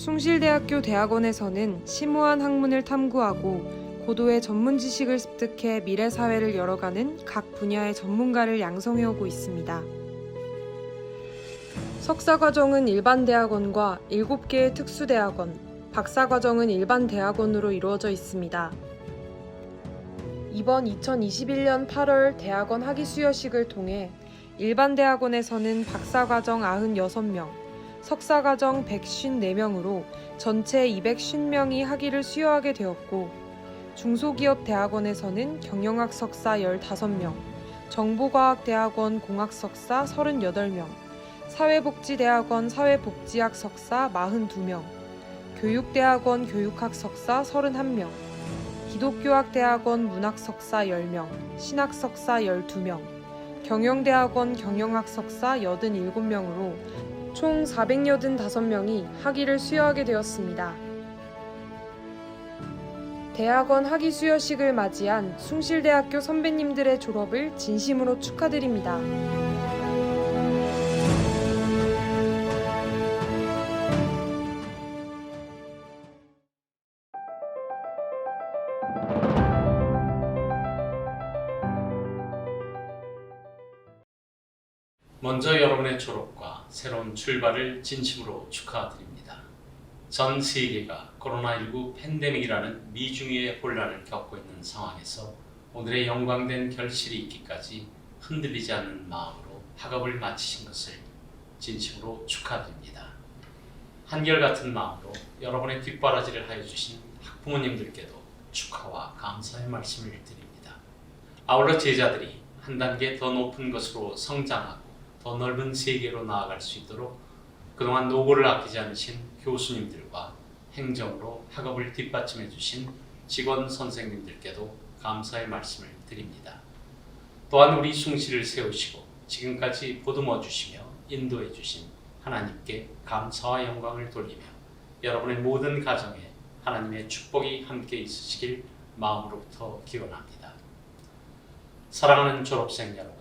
숭실대학교 대학원에서는 심오한 학문을 탐구하고 고도의 전문 지식을 습득해 미래 사회를 열어가는 각 분야의 전문가를 양성해 오고 있습니다. 석사 과정은 일반 대학원과 7개의 특수 대학원, 박사 과정은 일반 대학원으로 이루어져 있습니다. 이번 2021년 8월 대학원 학위 수여식을 통해 일반 대학원에서는 박사 과정 96명, 석사 과정 154명으로 전체 250명이 학위를 수여하게 되었고 중소기업 대학원에서는 경영학 석사 15명, 정보과학대학원 공학 석사 38명, 사회복지대학원 사회복지학 석사 42명, 교육대학원 교육학 석사 31명, 기독교학대학원 문학 석사 10명, 신학 석사 12명, 경영대학원 경영학 석사 87명으로 총 485명이 학위를 수여하게 되었습니다. 대학원 학위 수여식을 맞이한 숭실대학교 선배님들의 졸업을 진심으로 축하드립니다. 먼저 여러분의 졸업과 새로운 출발을 진심으로 축하드립니다. 전 세계가 코로나19 팬데믹이라는 미중의 혼란을 겪고 있는 상황에서 오늘의 영광된 결실이 있기까지 흔들리지 않는 마음으로 학업을 마치신 것을 진심으로 축하드립니다. 한결같은 마음으로 여러분의 뒷바라지를 하여 주신 학부모님들께도 축하와 감사의 말씀을 드립니다. 아울러 제자들이 한 단계 더 높은 것으로 성장하고 더 넓은 세계로 나아갈 수 있도록 그동안 노고를 아끼지 않으신 교수님들과 행정으로 학업을 뒷받침해 주신 직원 선생님들께도 감사의 말씀을 드립니다. 또한 우리 숭실을 세우시고 지금까지 보듬어 주시며 인도해 주신 하나님께 감사와 영광을 돌리며 여러분의 모든 가정에 하나님의 축복이 함께 있으시길 마음으로부터 기원합니다. 사랑하는 졸업생 여러분,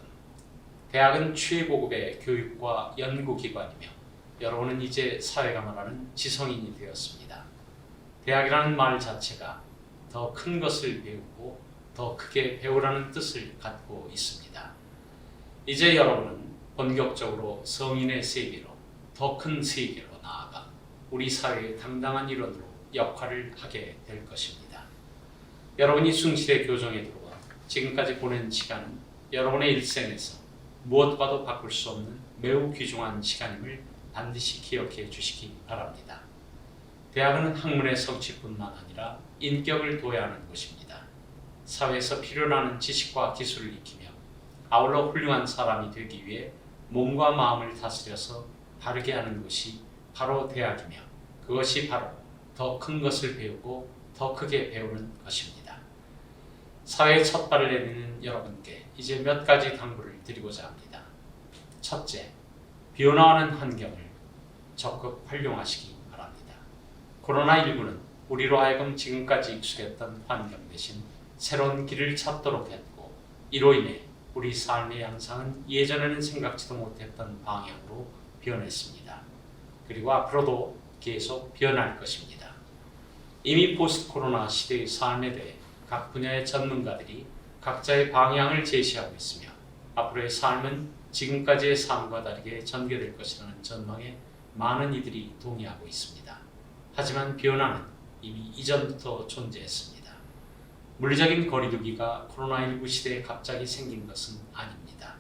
대학은 최고급의 교육과 연구기관이며 여러분은 이제 사회가 말하는 지성인이 되었습니다. 대학이라는 말 자체가 더 큰 것을 배우고 더 크게 배우라는 뜻을 갖고 있습니다. 이제 여러분은 본격적으로 성인의 세계로 더 큰 세계로 나아가 우리 사회의 당당한 일원으로 역할을 하게 될 것입니다. 여러분이 숭실의 교정에 들어와 지금까지 보낸 시간은 여러분의 일생에서 무엇과도 바꿀 수 없는 매우 귀중한 시간임을 반드시 기억해 주시기 바랍니다. 대학은 학문의 성취뿐만 아니라 인격을 도야하는 곳입니다. 사회에서 필요로 지식과 기술을 익히며 아울러 훌륭한 사람이 되기 위해 몸과 마음을 다스려서 바르게 하는 것이 바로 대학이며 그것이 바로 더 큰 것을 배우고 더 크게 배우는 것입니다. 사회의 첫 발을 내딛는 여러분께 이제 몇 가지 당부를 드리고자 합니다. 첫째, 변화하는 환경을 적극 활용하시기 바랍니다. 코로나19는 우리로 하여금 지금까지 익숙했던 환경 대신 새로운 길을 찾도록 했고 이로 인해 우리 삶의 양상은 예전에는 생각지도 못했던 방향으로 변했습니다. 그리고 앞으로도 계속 변할 것입니다. 이미 포스트 코로나 시대의 삶에 대해 각 분야의 전문가들이 각자의 방향을 제시하고 있으며 앞으로의 삶은 지금까지의 삶과 다르게 전개될 것이라는 전망에 많은 이들이 동의하고 있습니다. 하지만 변화는 이미 이전부터 존재했습니다. 물리적인 거리두기가 코로나19 시대에 갑자기 생긴 것은 아닙니다.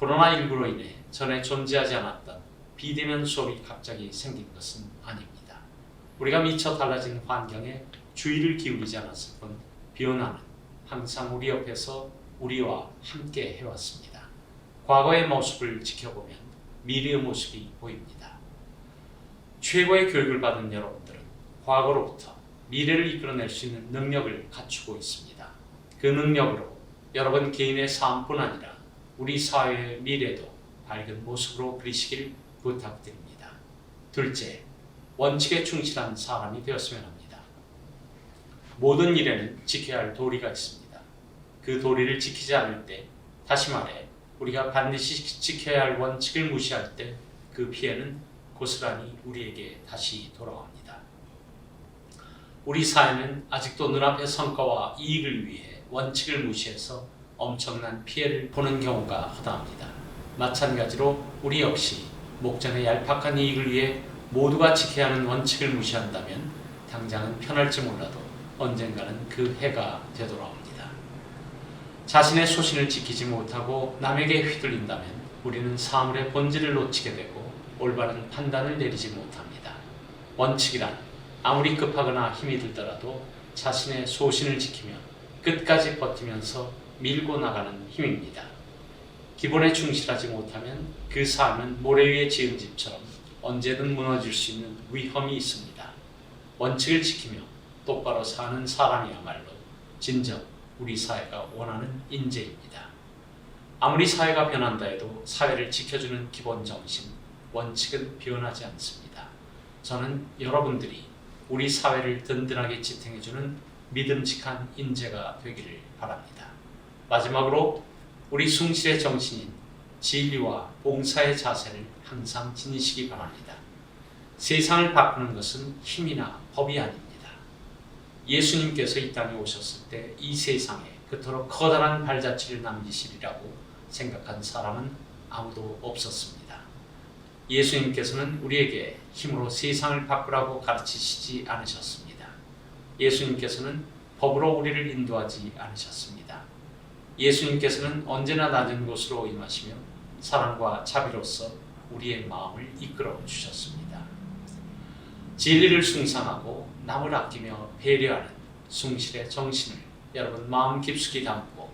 코로나19로 인해 전에 존재하지 않았던 비대면 수업이 갑자기 생긴 것은 아닙니다. 우리가 미처 달라진 환경에 주의를 기울이지 않았을 뿐 변화는 항상 우리 옆에서 우리와 함께 해왔습니다. 과거의 모습을 지켜보면 미래의 모습이 보입니다. 최고의 교육을 받은 여러분들은 과거로부터 미래를 이끌어낼 수 있는 능력을 갖추고 있습니다. 그 능력으로 여러분 개인의 삶뿐 아니라 우리 사회의 미래도 밝은 모습으로 그리시길 부탁드립니다. 둘째, 원칙에 충실한 사람이 되었으면 합니다. 모든 일에는 지켜야 할 도리가 있습니다. 그 도리를 지키지 않을 때, 다시 말해, 우리가 반드시 지켜야 할 원칙을 무시할 때 그 피해는 고스란히 우리에게 다시 돌아옵니다. 우리 사회는 아직도 눈앞의 성과와 이익을 위해 원칙을 무시해서 엄청난 피해를 보는 경우가 허다합니다. 마찬가지로 우리 역시 목전의 얄팍한 이익을 위해 모두가 지켜야 하는 원칙을 무시한다면 당장은 편할지 몰라도 언젠가는 그 해가 되돌아옵니다. 자신의 소신을 지키지 못하고 남에게 휘둘린다면 우리는 사물의 본질을 놓치게 되고 올바른 판단을 내리지 못합니다. 원칙이란 아무리 급하거나 힘이 들더라도 자신의 소신을 지키며 끝까지 버티면서 밀고 나가는 힘입니다. 기본에 충실하지 못하면 그 삶은 모래 위에 지은 집처럼 언제든 무너질 수 있는 위험이 있습니다. 원칙을 지키며 똑바로 사는 사람이야말로 진정 우리 사회가 원하는 인재입니다. 아무리 사회가 변한다 해도 사회를 지켜주는 기본 정신, 원칙은 변하지 않습니다. 저는 여러분들이 우리 사회를 든든하게 지탱해주는 믿음직한 인재가 되기를 바랍니다. 마지막으로 우리 숭실의 정신인 진리와 봉사의 자세를 항상 지니시기 바랍니다. 세상을 바꾸는 것은 힘이나 법이 아닙니다. 예수님께서 이 땅에 오셨을 때 이 세상에 그토록 커다란 발자취를 남기시리라고 생각한 사람은 아무도 없었습니다. 예수님께서는 우리에게 힘으로 세상을 바꾸라고 가르치시지 않으셨습니다. 예수님께서는 법으로 우리를 인도하지 않으셨습니다. 예수님께서는 언제나 낮은 곳으로 임하시며 사랑과 자비로서 우리의 마음을 이끌어 주셨습니다. 진리를 숭상하고 남을 아끼며 배려하는 숭실의 정신을 여러분 마음 깊숙이 담고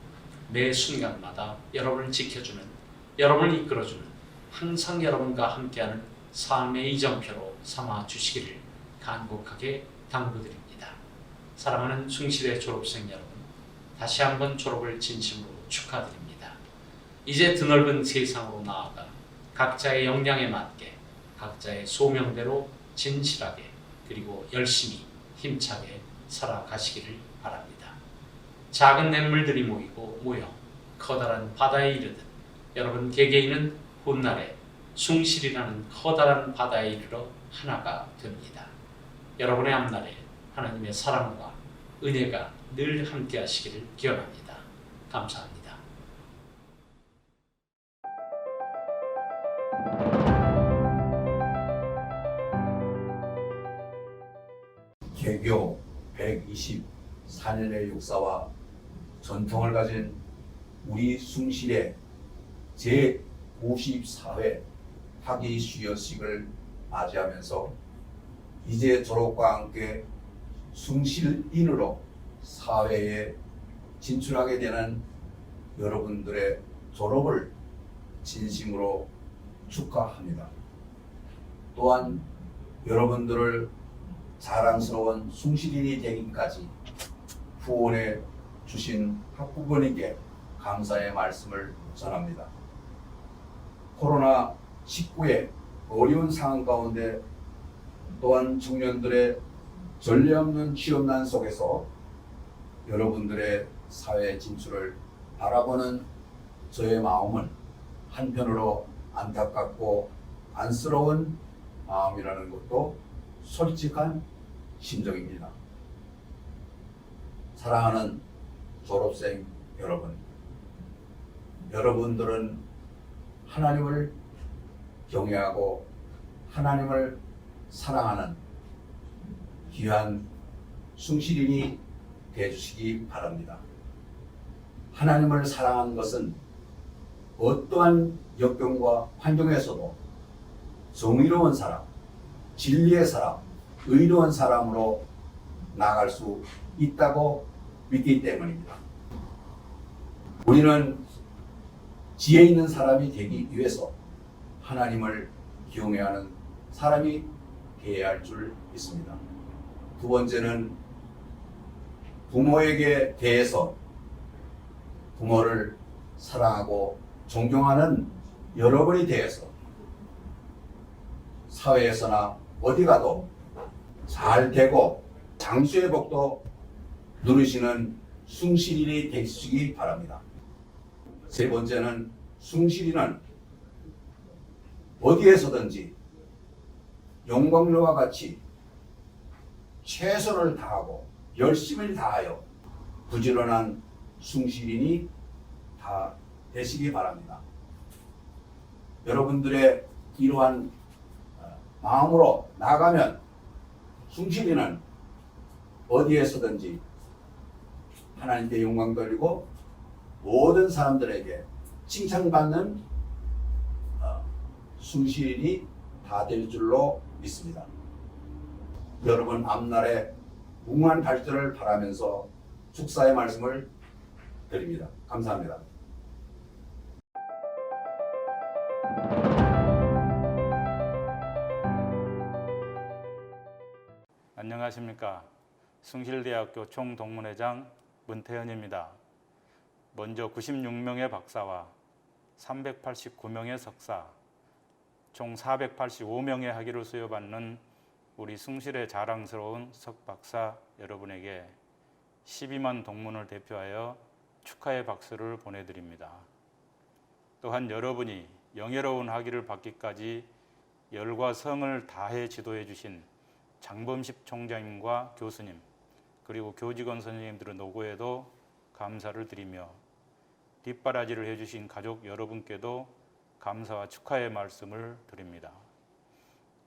매 순간마다 여러분을 지켜주는 여러분을 이끌어주는 항상 여러분과 함께하는 삶의 이정표로 삼아 주시기를 간곡하게 당부드립니다. 사랑하는 숭실의 졸업생 여러분, 다시 한번 졸업을 진심으로 축하드립니다. 이제 드넓은 세상으로 나아가 각자의 역량에 맞게 각자의 소명대로 진실하게 그리고 열심히 힘차게 살아가시기를 바랍니다. 작은 냇물들이 모이고 모여 커다란 바다에 이르듯 여러분 개개인은 훗날에 숭실이라는 커다란 바다에 이르러 하나가 됩니다. 여러분의 앞날에 하나님의 사랑과 은혜가 늘 함께 하시기를 기원합니다. 감사합니다. 개교 124년의 역사와 전통을 가진 우리 숭실의 제54회 학위 수여식을 맞이하면서 이제 졸업과 함께 숭실인으로 사회에 진출하게 되는 여러분들의 졸업을 진심으로 축하합니다. 또한 여러분들을 자랑스러운 숭실인이 되기까지 후원해 주신 학부모님께 감사의 말씀을 전합니다. 코로나 19의 어려운 상황 가운데 또한 청년들의 전례 없는 취업난 속에서 여러분들의 사회 진출을 바라보는 저의 마음은 한편으로 안타깝고 안쓰러운 마음이라는 것도 솔직한 심정입니다. 사랑하는 졸업생 여러분, 여러분들은 하나님을 경외하고 하나님을 사랑하는 귀한 숭실인이 되주시기 바랍니다. 하나님을 사랑한 것은 어떠한 역경과 환경에서도 정의로운 사람, 진리의 사람, 의로운 사람으로 나아갈 수 있다고 믿기 때문입니다. 우리는 지혜 있는 사람이 되기 위해서 하나님을 경외하는 사람이 되어야 할 줄 믿습니다. 두 번째는 부모에게 대해서 부모를 사랑하고 존경하는 여러분이 대해서 사회에서나 어디 가도 잘 되고 장수의 복도 누리시는 숭실인이 되시기 바랍니다. 세 번째는 숭실인은 어디에서든지 영광로와 같이 최선을 다하고 열심을 다하여 부지런한 숭실인이 다 되시기 바랍니다. 여러분들의 이러한 어, 마음으로 나가면 숭실이는 어디에서든지 하나님께 영광 돌리고 모든 사람들에게 칭찬받는 어, 숭실인이 다 될 줄로 믿습니다. 여러분 앞날에 무궁한 발전을 바라면서 축사의 말씀을 드립니다. 감사합니다. 안녕하십니까. 숭실대학교 총동문회장 문태현입니다. 먼저 96명의 박사와 389명의 석사, 총 485명의 학위를 수여받는 우리 숭실의 자랑스러운 석박사 여러분에게 12만 동문을 대표하여 축하의 박수를 보내드립니다. 또한 여러분이 영예로운 학위를 받기까지 열과 성을 다해 지도해 주신 장범식 총장님과 교수님 그리고 교직원 선생님들의 노고에도 감사를 드리며 뒷바라지를 해주신 가족 여러분께도 감사와 축하의 말씀을 드립니다.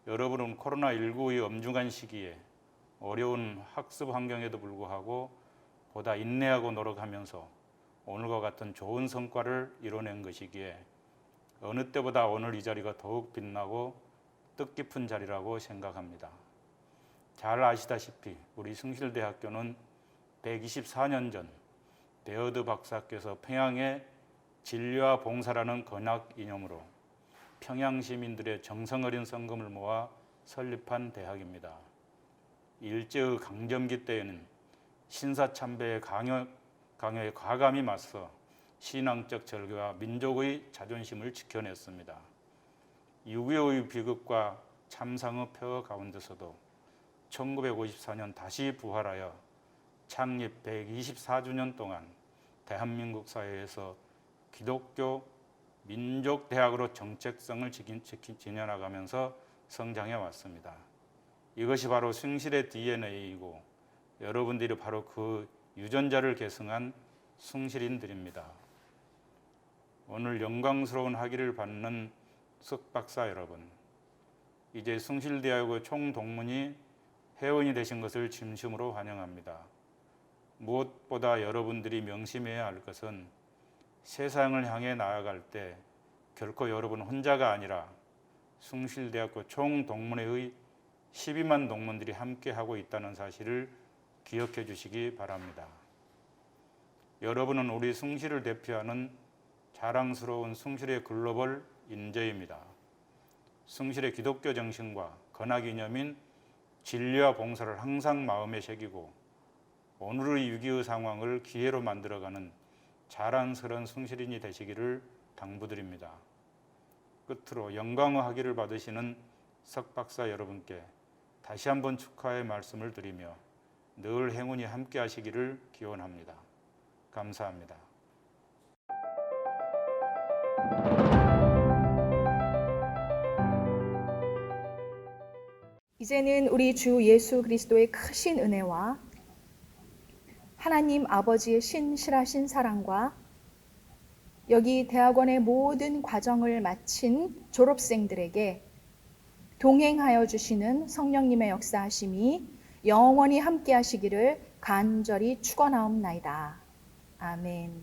여러분은 코로나19의 엄중한 시기에 어려운 학습 환경에도 불구하고 보다 인내하고 노력하면서 오늘과 같은 좋은 성과를 이뤄낸 것이기에 어느 때보다 오늘 이 자리가 더욱 빛나고 뜻깊은 자리라고 생각합니다. 잘 아시다시피 우리 숭실대학교는 124년 전 베어드 박사께서 평양에 진료와 봉사라는 건학 이념으로 평양 시민들의 정성 어린 성금을 모아 설립한 대학입니다. 일제의 강점기 때에는 신사참배의 강요, 강요에 과감히 맞서 신앙적 절개와 민족의 자존심을 지켜냈습니다. 6.25의 비극과 참상의 폐허 가운데서도 1954년 다시 부활하여 창립 124주년 동안 대한민국 사회에서 기독교 민족 대학으로 지키- 지녀나가면서 성장해 왔습니다. 이것이 바로 숭실의 DNA이고 여러분들이 바로 그 유전자를 계승한 숭실인들입니다. 오늘 영광스러운 학위를 받는 석박사 여러분, 이제 숭실대학의 총동문이 회원이 되신 것을 진심으로 환영합니다. 무엇보다 여러분들이 명심해야 할 것은 세상을 향해 나아갈 때 결코 여러분 혼자가 아니라 숭실대학교 총동문회의 12만 동문들이 함께 하고 있다는 사실을 기억해 주시기 바랍니다. 여러분은 우리 숭실을 대표하는 자랑스러운 숭실의 글로벌 인재입니다. 숭실의 기독교 정신과 건학 이념인 진리와 봉사를 항상 마음에 새기고 오늘의 위기의 상황을 기회로 만들어가는 자랑스러운 숭실인이 되시기를 당부드립니다. 끝으로 영광의 학위를 받으시는 석박사 여러분께 다시 한번 축하의 말씀을 드리며 늘 행운이 함께 하시기를 기원합니다. 감사합니다. 이제는 우리 주 예수 그리스도의 크신 은혜와 하나님 아버지의 신실하신 사랑과 여기 대학원의 모든 과정을 마친 졸업생들에게 동행하여 주시는 성령님의 역사하심이 영원히 함께 하시기를 간절히 축원하옵나이다. 아멘.